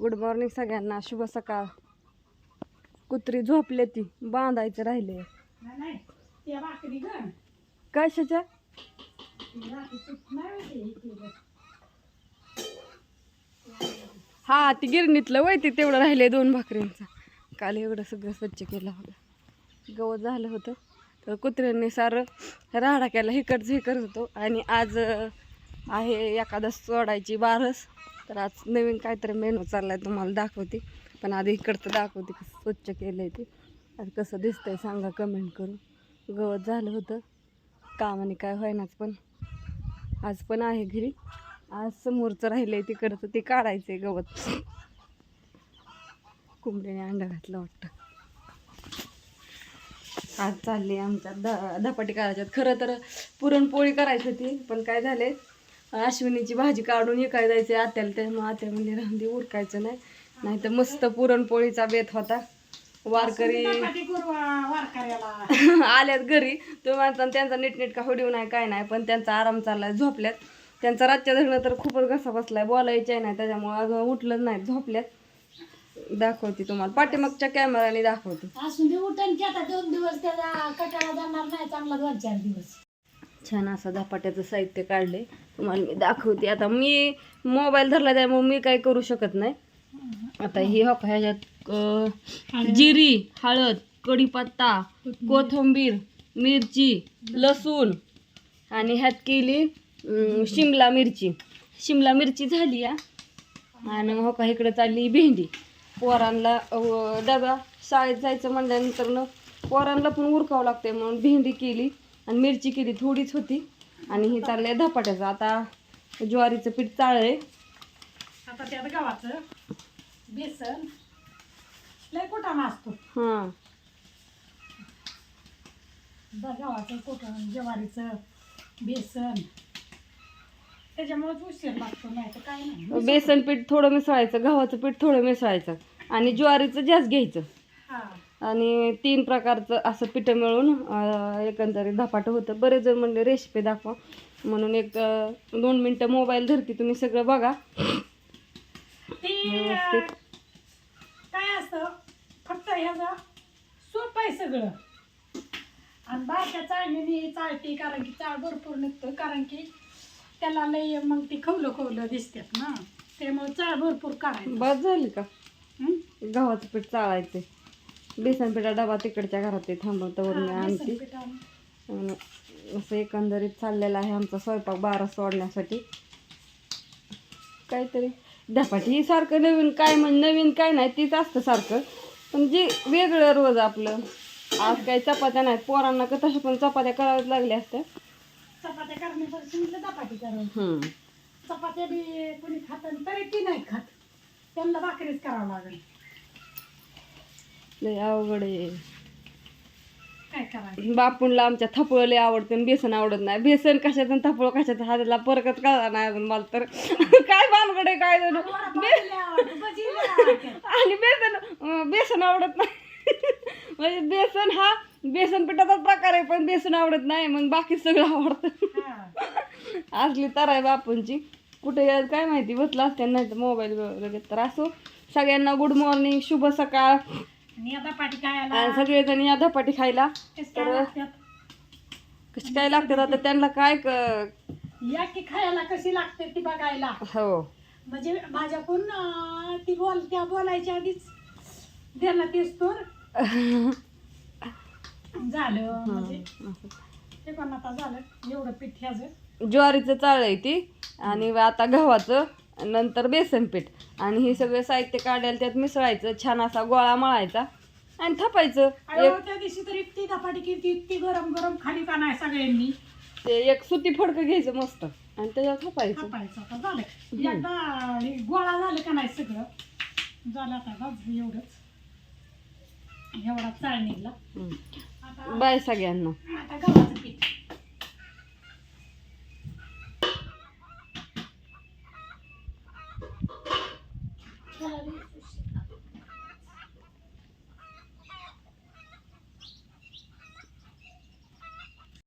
Good morning सगळ्यांना. शुभ सकाळ. कुत्री झोपले ती. बांधायचं राहिले कशाच्या? हे ती गिरणीतलं वय ते तेवढं राहिले दोन भाकरींचं काल एवढं सगळं स्वच्छ केलं होतं. गवत झालं होतं. तर कुत्र्यांनी सारं राडा केला हिकडचं हे करत होतो. आणि आज आहे एकादश सोडायची बारस तर आज नवीन काहीतरी मेनू चाललाय तुम्हाला दाखवते. पण आधी इकडचं दाखवते कसं स्वच्छ केलं आहे ते. आज कसं दिसतंय सांगा कमेंट करून. गवत झालं होतं. कामाने काय होईनाच पण. आज पण आहे घरी. आज समोरचं राहिलंय तिकडचं ते काढायचंय गवत. कोंबडीने अंडा घातलं वाटतं. आज चालली आमच्या द धपाटी करायच्यात. खरं तर पुरणपोळी करायची होती पण काय झाले अश्विनीची भाजी काढून विकाय जायचे. आत्याला त्यामुळे आत्या म्हणजे राहून उरकायचं नाही. नाही तर मस्त पुरणपोळीचा बेत होता. वारकरी आल्यात घरी. तुम्ही म्हणता त्यांचा नीटनेटका होडीव नाही काय नाही. पण त्यांचा आराम चाललाय झोपल्यात. त्यांचा रातच्या धरणं तर खूपच घसा बसलाय बोलायचे नाही त्याच्यामुळे अगं उठलंच नाही झोपल्यात. दाखवते तुम्हाला. पाठीमागच्या कॅमेराने दाखवते. असून ते उठण की आता दोन दिवस त्याचा कटाळा जाणार नाही चांगला दोन चार दिवस. छान असं धपाट्याचं साहित्य काढले तुम्हाला मी दाखवते. आता मी मोबाईल धरला त्यामुळे मी काय करू शकत नाही. आता ही हो का ह्याच्यात जिरी हळद कढीपत्ता कोथिंबीर. मिरची लसूण आणि ह्यात केली शिमला मिरची. शिमला मिरची झाली या आणि हो का इकडे चालली भेंडी. पोरांना डबा शाळेत जायचं म्हणल्यानंतर न पोरांना पण उरकावं लागते म्हणून भेंडी केली आणि मिरची केली थोडीच होती. आणि हे चाललंय धपाट्याचं. आता ज्वारीचं पीठ चाळलंय. आता त्यात गव्हाचं बेसन लय कुठाना असतो हां. कुठं ज्वारीचं बेसन. त्याच्यामुळेच उशीर लागतो नाही तर काय नाही. बेसन पीठ थोडं मिसळायचं गव्हाचं पीठ थोडं मिसळायचं आणि ज्वारीचं जास्त घ्यायचं. हा. आणि तीन प्रकारचं असं पिठं मिळून एकंदरीत धपाटं होतं. बरेच जण म्हणले रेसिपी दाखवा. म्हणून एक दोन मिनटं मोबाईल धरते तुम्ही सगळं बघा. काय असतं फक्त ह्याचा सोपं आहे सगळं. आणि बारक्या चाळणीने चाळते कारण की चाळ भरपूर निघतो कारण की त्याला लय मग ती खवलं खवलं दिसतात ना. त्यामुळे चाळ भरपूर काढायचं. बस झाली का? गव्हाचं पीठ चाळायचं बेसन पिठा डबा तिकडच्या घरात ते थांबवतावर मी. आणि. असं एकंदरीत चाललेलं आहे आमचा स्वयंपाक बारा सोडण्यासाठी. काहीतरी धपाटी ही सारखं नवीन काय म्हण नवीन काय नाही तीच असतं सारखं. पण जे वेगळं रोज आपलं. आज काही चपात्या नाहीत पोरांना का तशा पण चपात्या कराव्याच लागल्या असत्या. चपात्या करण्यापासून म्हटलं चपाती करावं हम्म. चपात्या बी कोणी खात तरी ती नाही खात. त्यांना भाकरीच करावं लागेल. लय अवघड आहे. बापूंला आमच्या थपळ लय आवडतं बेसन आवडत नाही. बेसन कशाचं आणि थपळ कशाचं हाताला परकच कळला नाही अजून मला तर. काय भानगड आहे काय जणू. आणि बेसन बेसन आवडत नाही. म्हणजे बेसन हा बेसन पिठाचाच प्रकार आहे पण बेसन आवडत नाही मग बाकी सगळं आवडतं. असली तर आहे बापूंची. कुठे काय माहिती बसला असते नाही तर मोबाईल वगैरे तर असो. सगळ्यांना गुड मॉर्निंग शुभ सकाळ. आणि आला सगळेजण या धपाटी खायला. काय लागतात. कशी काय लागतात आता? त्यांना काय क- या की खायला कशी लागते ती बघायला. हो. म्हणजे माझ्याकडून अं, ती बोल त्या बोलायच्या आधीच त्यांना तेच तर. झालं म्हणजे ते पण आता झालं. एवढं पीठ ह्याचं. ज्वारीचं चाळलंय ती आणि आता गव्हाचं. नंतर बेसन पीठ. आणि हे सगळं साहित्य काढायला त्यात मिसळायचं छान असा गोळा मळायचा आणि थापायचं. अहो, एक त्या दिवशी तर इतकी धपाटी केली इतकी गरम गरम खाली का नाही सगळ्यांनी. ते एक सुती फडकं घ्यायचं मस्त. आणि त्याच्यावर थापायचं. थापायचं आता झालं एकदा हे गोळा झालं का नाही सगळं? झालं आता बस एवढंच. एवढा हम्म. आता बाय सगळ्यांना. आता गव्हाचं पीठ.